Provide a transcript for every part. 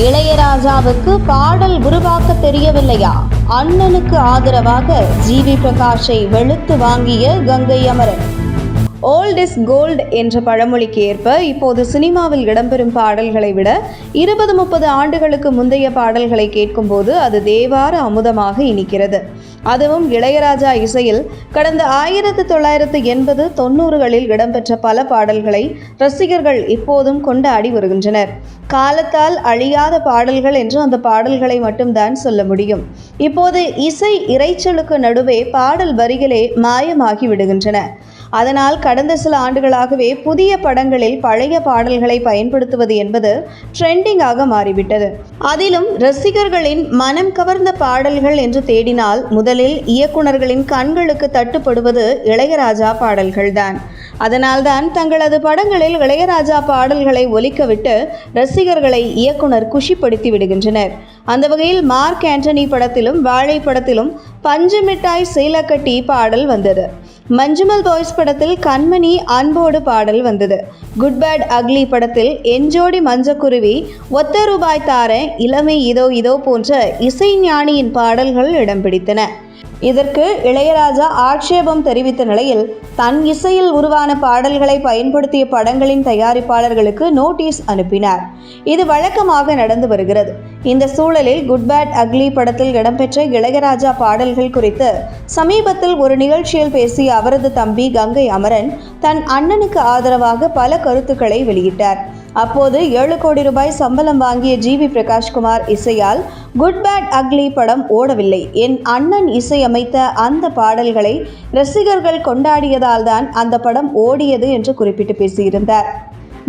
இளையராஜாவுக்கு பாடல் உருவாக்க தெரியவில்லையா? அண்ணனுக்கு ஆதரவாக ஜிவி பிரகாஷை வெளுத்து வாங்கிய Gangai Amaran. Old is gold என்ற பழமொழிக்கு ஏற்ப இப்போது சினிமாவில் இடம்பெறும் பாடல்களை விட இருபது முப்பது ஆண்டுகளுக்கு முந்தைய பாடல்களை கேட்கும்போது அது தேவார அமுதமாக இனிக்கிறது. அதுவும் இளையராஜா இசையில் கடந்த ஆயிரத்து தொள்ளாயிரத்து எண்பது தொண்ணூறுகளில் இடம்பெற்ற பல பாடல்களை ரசிகர்கள் இப்போதும் கொண்டாடி வருகின்றனர். காலத்தால் அழியாத பாடல்கள் என்று அந்த பாடல்களை மட்டும்தான் சொல்ல முடியும். இப்போது இசை இரைச்சலுக்கு நடுவே பாடல் வரிகளே மாயமாகி விடுகின்றன. அதனால் கடந்த சில ஆண்டுகளாகவே புதிய படங்களில் பழைய பாடல்களை பயன்படுத்துவது என்பது ட்ரெண்டிங்காக மாறிவிட்டது. அதிலும் ரசிகர்களின் மனம் கவர்ந்த பாடல்கள் என்று தேடினால் முதலில் இயக்குனர்களின் கண்களுக்கு தட்டுப்படுவது இளையராஜா பாடல்கள்தான். அதனால்தான் தங்களது படங்களில் இளையராஜா பாடல்களை ஒலிக்கவிட்டு ரசிகர்களை இயக்குனர் குஷிப்படுத்தி விடுகின்றனர். அந்த வகையில் மார்க் ஆண்டனி படத்திலும் வாழை படத்திலும் பஞ்சு மிட்டாய் சீலக்கட்டி பாடல் வந்தது. மஞ்சுமல் பாய்ஸ் படத்தில் கண்மணி அன்போடு பாடல் வந்தது. குட் பேட் அக்லி படத்தில் எஞ்சோடி மஞ்சக்குருவி ஒத்த ரூபாய் தார இளமை இதோ இதோ போன்ற இசைஞானியின் பாடல்கள் இடம் பிடித்தன. இதற்கு இளையராஜா ஆட்சேபம் தெரிவித்த நிலையில் தன் இசையில் உருவான பாடல்களை பயன்படுத்திய படங்களின் தயாரிப்பாளர்களுக்கு நோட்டீஸ் அனுப்பினார். இது வழக்கமாக நடந்து வருகிறது. இந்த சூழலில் குட் பேட் அக்லி படத்தில் இடம்பெற்ற இளையராஜா பாடல்கள் குறித்து சமீபத்தில் ஒரு நிகழ்ச்சியில் பேசிய அவரது தம்பி கங்கை அமரன் தன் அண்ணனுக்கு ஆதரவாக பல கருத்துக்களை வெளியிட்டார். அப்போது ஏழு கோடி ரூபாய் சம்பளம் வாங்கிய ஜி வி பிரகாஷ்குமார் இசையால் குட் பேட் அக்லி படம் ஓடவில்லை. என் அண்ணன் இசையமைத்த அந்த பாடல்களை ரசிகர்கள் கொண்டாடியதால் தான் அந்த படம் ஓடியது என்று குறிப்பிட்டு பேசியிருந்தார்.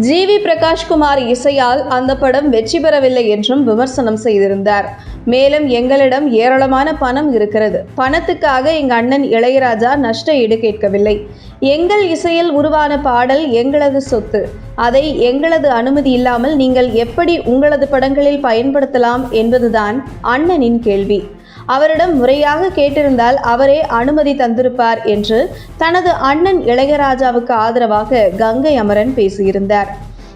ஜி வி பிரகாஷ்குமார் இசையால் அந்த படம் வெற்றி பெறவில்லை என்றும் விமர்சனம் செய்திருந்தார். மேலும் எங்களிடம் ஏராளமான பணம் இருக்கிறது. பணத்துக்காக எங்க அண்ணன் இளையராஜா நஷ்ட ஈடு கேட்கவில்லை. எங்கள் இசையில் உருவான பாடல் எங்களது சொத்து. அதை எங்களது அனுமதி இல்லாமல் நீங்கள் எப்படி உங்களது படங்களில் பயன்படுத்தலாம் என்பதுதான் அண்ணனின் கேள்வி. அவரிடம் முறையாக கேட்டிருந்தால் அவரே அனுமதி தந்திருப்பார் என்று தனது அண்ணன் இளையராஜாவுக்கு ஆதரவாக கங்கை அமரன் பேசியிருந்தார்.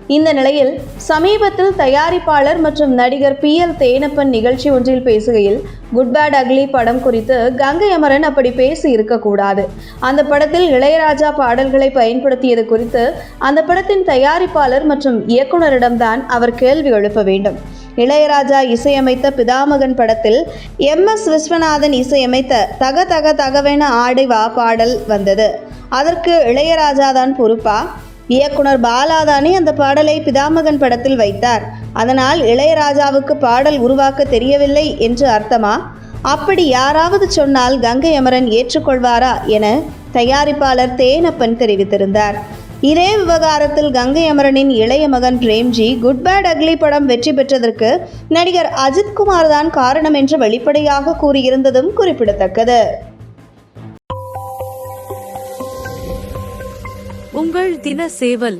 இந்த நிலையில் சமீபத்தில் தயாரிப்பாளர் மற்றும் நடிகர் பி எல் தேனப்பன் நிகழ்ச்சி ஒன்றில் பேசுகையில் குட் பேட் அக்லி படம் குறித்து கங்கை அமரன் அப்படி பேசி இருக்கக்கூடாது அந்த படத்தில் இளையராஜா பாடல்களை பயன்படுத்தியது குறித்து அந்த படத்தின் தயாரிப்பாளர் மற்றும் இயக்குனரிடம்தான் அவர் கேள்வி எழுப்ப வேண்டும். இளையராஜா இசையமைத்த பிதாமகன் படத்தில் எம். எஸ். விஸ்வநாதன் இசையமைத்த தக தக தகவென ஆடை வா பாடல் வந்தது. அதற்கு இளையராஜா தான் பொறுப்பா? இயக்குனர் பாலாதானே அந்த பாடலை பிதாமகன் படத்தில் வைத்தார். அதனால் இளையராஜாவுக்கு பாடல் உருவாக்க தெரியவில்லை என்று அர்த்தமா? அப்படி யாராவது சொன்னால் கங்கை அமரன் ஏற்றுக்கொள்வாரா என தயாரிப்பாளர் தேனப்பன் தெரிவித்திருந்தார். இதே விவகாரத்தில் கங்கை அமரனின் இளைய மகன் பிரேம்ஜி குட் பேட் அக்லி படம் வெற்றி பெற்றதற்கு நடிகர் அஜித்குமார் தான் காரணம் என்று வெளிப்படையாக கூறியிருந்ததும் குறிப்பிடத்தக்கது. உங்கள் தின சேவல்